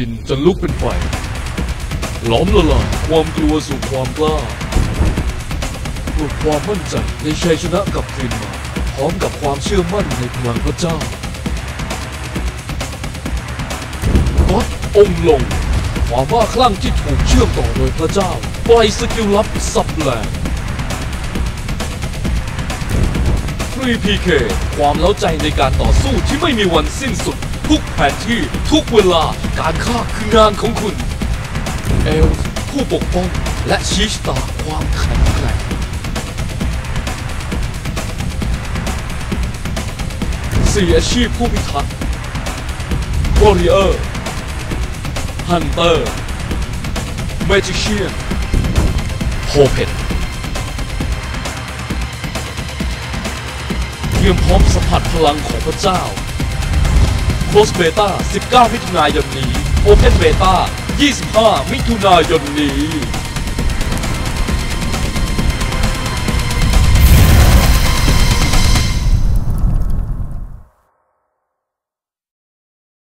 ดินจนลุกเป็นไฟหล้อมละลายความกลัวสู่ความกล้าปลุกความมั่นใจในชัยชนะกับคืนมาพร้อมกับความเชื่อมั่นในพลังพระเจ้าก็องค์ลงความบ้าคลั่งที่ถูกเชื่อมต่อโดยพระเจ้าปล่อยสกิลลับสับแหลก 3PK ความเล้าใจในการต่อสู้ที่ไม่มีวันสิ้นสุด ทุกแผนที่ทุกเวลาการฆ่าคืองานของคุณ เอลผู้ปกป้อง และชี้ชะตาความแข็งแกร่งสี่อาชีพผู้พิทักษ์วอริเออร์ฮันเตอร์เมจิเชียนโฮเพน รียมพร้อมสัมผัสพลังของพระเจ้าโคสเบต้า 19 มิถุนายนนี้โอเพนเบต้า25 มิถุนายนนี้